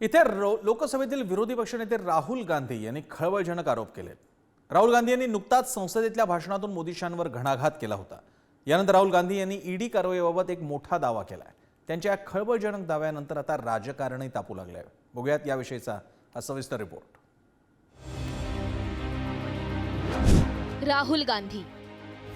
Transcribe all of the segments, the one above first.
इथे लोकसभेतील विरोधी पक्षनेते राहुल गांधी यांनी खळबळजनक आरोप केले राहुल गांधी यांनी नुकताच संसदेतल्या भाषणातून मोदीशांवर घणाघात केला होता. यानंतर राहुल गांधी यांनी ईडी कारवाईबाबत एक मोठा दावा केलाय. त्यांच्या या खळबळजनक दाव्यानंतर आता राजकारणही तापू लागलंय. बघूयात याविषयीचा हा सविस्तर रिपोर्ट. राहुल गांधी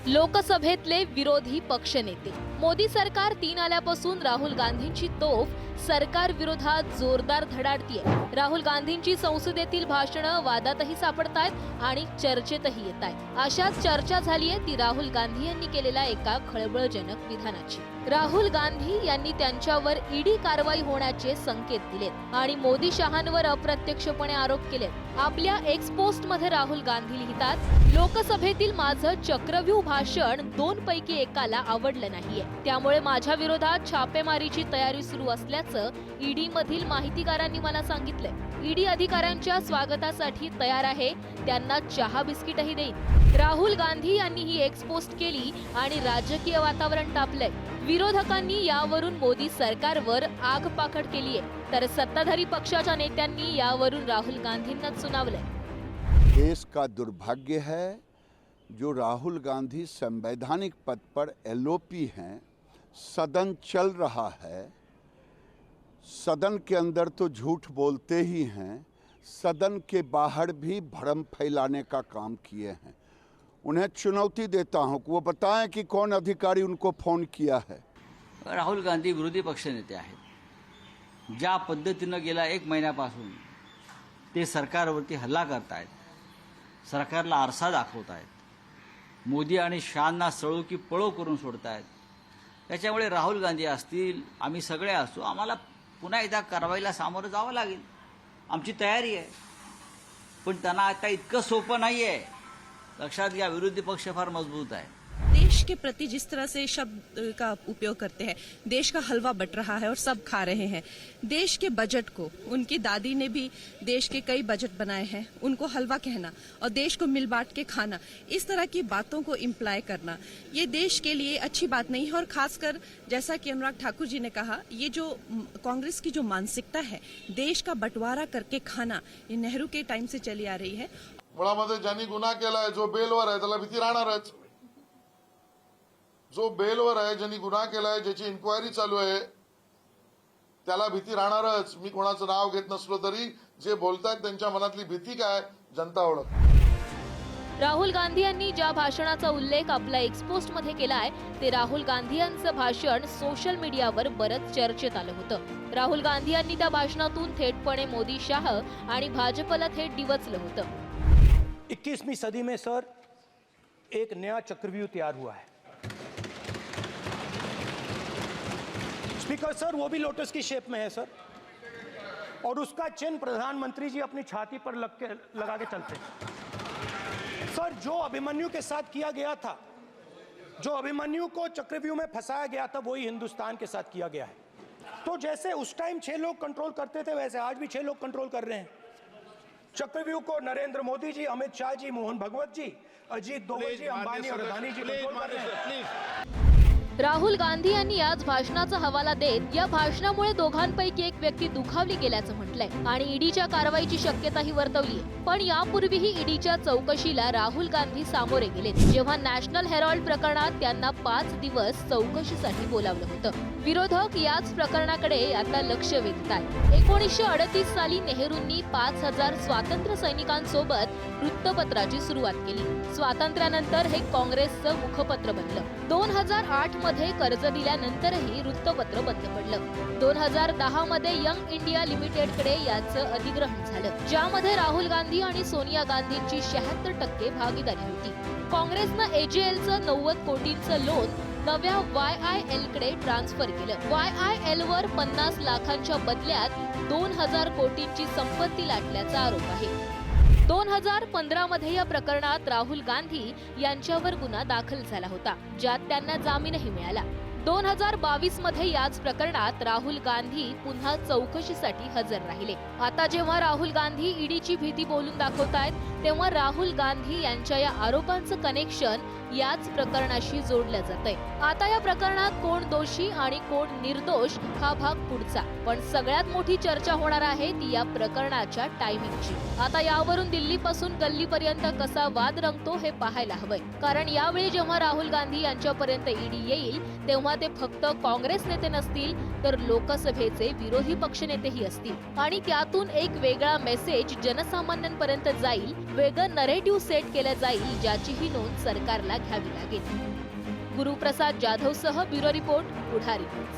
लोकसभेतले विरोधी पक्षनेते मोदी सरकार तीन आल्यापासून राहुल गांधींची तोफ सरकार विरोधात जोरदार धडाडतीय. राहुल गांधींची संसदेतील भाषणं वादातही सापडतायत आणि चर्चेतही येत आहेत अशाच चर्चा झालीये ती राहुल गांधी यांनी केलेल्या एका खळबळजनक विधानाची. राहुल गांधी यांनी त्यांच्यावर ईडी कारवाई होण्याचे संकेत दिलेत आणि मोदी शहांवर अप्रत्यक्षपणे आरोप केलेत. आपल्या एक्सपोस्टमध्ये राहुल गांधी लिहितात लोकसभेतील माझं चक्रव्यूह भाषण दोन पैकी एकाला आवडलं नाहीये. त्यामुळे माझ्या विरोधात छापेमारीची तयारी सुरू असल्याचं ईडी मधील माहितीगारांनी मला सांगितलंय. ईडी अधिकाऱ्यांच्या स्वागतासाठी तयार आहे. त्यांना चहा बिस्किटही देईन. राहुल गांधी यांनी ही एक्स पोस्ट केली आणि राजकीय वातावरण तापलंय. विरोधकांनी यावरून मोदी सरकारवर आग केली केलीय. तर सत्ताधारी पक्षाच्या नेत्यांनी यावरून राहुल गांधींनाच सुनावलंय. देश का दुर्भाग्य है? जो राहुल गांधी संवैधानिक पद पर एलओपी हैं सदन चल रहा है। सदन के अंदर तो झूठ बोलते ही हैं, सदन के बाहर भी भ्रम फैलाने का काम किए हैं। उन्हें चुनौती देता हूँ कि वो बताएँ कि कौन अधिकारी उनको फ़ोन किया है। राहुल गांधी विरोधी पक्षनेते आहेत। ज्या पद्धतीनं गेल्या एक महिन्यापासून, ते सरकारवरती हल्ला करतायत, सरकारला आरसा दाखवत आहेत मोदी आणि शहांना सळो की पळो करून सोडतायत. राहुल गांधी असतील, आम्ही सगळे असू, आम्हाला पुन्हा एकदा कारवाईला सामोरं जावं लागेल. आमची तयारी आहे. पण त्यांना आता इतकं सोपं नाही आहे लक्षात घ्या विरोधी पक्ष फार मजबूत आहे. देश के प्रति जिस तरह से शब्द का उपयोग करते हैं, देश का हलवा बट रहा है और सब खा रहे हैं। देश के बजट को, उनकी दादी ने भी देश के कई बजट बनाए हैं, उनको हलवा कहना और देश को मिल बांट के खाना, इस तरह की बातों को इम्प्लाई करना, ये देश के लिए अच्छी बात नहीं है। और खासकर, जैसा कि अनुराग ठाकुर जी ने कहा, ये जो कांग्रेस की जो मानसिकता है, देश का बंटवारा करके खाना, ये नेहरू के टाइम से चली आ रही है। मुळामध्ये ज्यांनी गुन्हा केलाय जो बेलवर आहे त्याला भीती राहणारच जो बेलवर आहे ज्यांनी गुन्हा केलाय ज्याची इन्क्वायरी चालू आहे त्याला भीती राहणारच. मी कोणाचं नाव घेत नसलो तरी जे बोलतायत त्यांच्या मनातली भीती काय जनता ओळख. राहुल गांधी यांनी ज्या भाषणाचा उल्लेख आपल्या एक्सपोस्टमध्ये केलाय ते राहुल गांधी यांचं भाषण सोशल मीडियावर बरंच चर्चेत आलं होतं. राहुल गांधी यांनी त्या भाषणातून थेटपणे मोदी शाह आणि भाजपला थेट डिवचलं होतं. 21वीं सदी में सर एक नया चक्रव्यूह तैयार हुआ है। स्पीकर सर वो भी लोटस की शेप में है सर और उसका चिन्ह प्रधानमंत्री जी अपनी छाती पर लग के लगा के चलते हैं। सर जो अभिमन्यु के साथ किया गया था जो अभिमन्यु को चक्रव्यूह में फंसाया गया था वही हिंदुस्तान के साथ किया गया है। तो जैसे उस टाइम छह लोग कंट्रोल करते थे वैसे आज भी छह लोग कंट्रोल कर रहे हैं। चक्रव्यूह को नरेंद्र मोदी जी अमित शाह जी मोहन भगवत जी अजीत दोवल जी अंबानी और अदानी जी कंट्रोल कर रहे हैं। राहुल गांधी यांनी याच भाषणाचा हवाला देत या भाषणामुळे दोघांपैकी एक व्यक्ती दुखावली गेल्याचं म्हटलंय आणि ईडीच्या कारवाईची शक्यताही वर्तवली पण यापूर्वीही ईडीच्या चौकशीला राहुल गांधी सामोरे गेले जेव्हा नॅशनल हेरॉल्ड प्रकरणात त्यांना पाच दिवस चौकशीसाठी बोलावलं होतं. विरोधक याच प्रकरणाकडे आता लक्ष वेधत आहेत. एकोणीसशे अडतीस साली नेहरूंनी पाच हजार स्वातंत्र्य सैनिकांसोबत वृत्तपत्राची सुरुवात केली. स्वातंत्र्यानंतर हे काँग्रेसचं मुखपत्र बनलं. दोन हजार आठमध्ये कर्ज दिल्यानंतरही वृत्तपत्र बंद पडलं. दोन हजार दहा मध्ये यंग इंडिया लिमिटेडकडे याचं अधिग्रहण झालं ज्यामध्ये राहुल गांधी आणि सोनिया गांधींची शहात्तर टक्के भागीदारी होती. काँग्रेसनं एजेएलचं नव्वद कोटींचं लोन नव्या वाय आय एलकडे ट्रान्सफर केलं. वाय आय एल वर पन्नास लाखांच्या बदल्यात दोन हजार कोटींची संपत्ती लाटल्याचा आरोप आहे. दोन हजार पंधरा मध्ये या प्रकरणात राहुल गांधी यांच्यावर गुन्हा दाखल झाला होता ज्यात त्यांना जामीनही मिळाला. दोन हजार बावीसमध्ये याच प्रकरणात राहुल गांधी पुन्हा चौकशीसाठी हजर राहिले. आता जेव्हा राहुल गांधी ईडीची भीती बोलून दाखवतायत तेव्हा राहुल गांधी यांच्या या आरोपांचं कनेक्शन याच प्रकरणाशी जोडल्या जात आहे आता या प्रकरणात कोण दोषी आणि कोण निर्दोष हा भाग पुढचा. पण सगळ्यात मोठी चर्चा होणार आहे ती या प्रकरणाच्या टायमिंगची आता यावरून दिल्लीपासून गल्लीपर्यंत कसा वाद रंगतो हे पाहायला हवंय. कारण यावेळी जेव्हा राहुल गांधी यांच्यापर्यंत ईडी येईल तेव्हा ते फक्त काँग्रेस नेते नसतील तर लोकसभेचे विरोधी पक्षनेतेही असतील. आणि त्यातून एक वेगळा मेसेज जनसामान्यांपर्यंत जाईल वेगळं नरेटिव्ह सेट केलं जाईल ज्याचीही नोंद सरकारला घ्यावी लागेल. गुरुप्रसाद जाधव सह ब्युरो रिपोर्ट पुढारी न्यूज.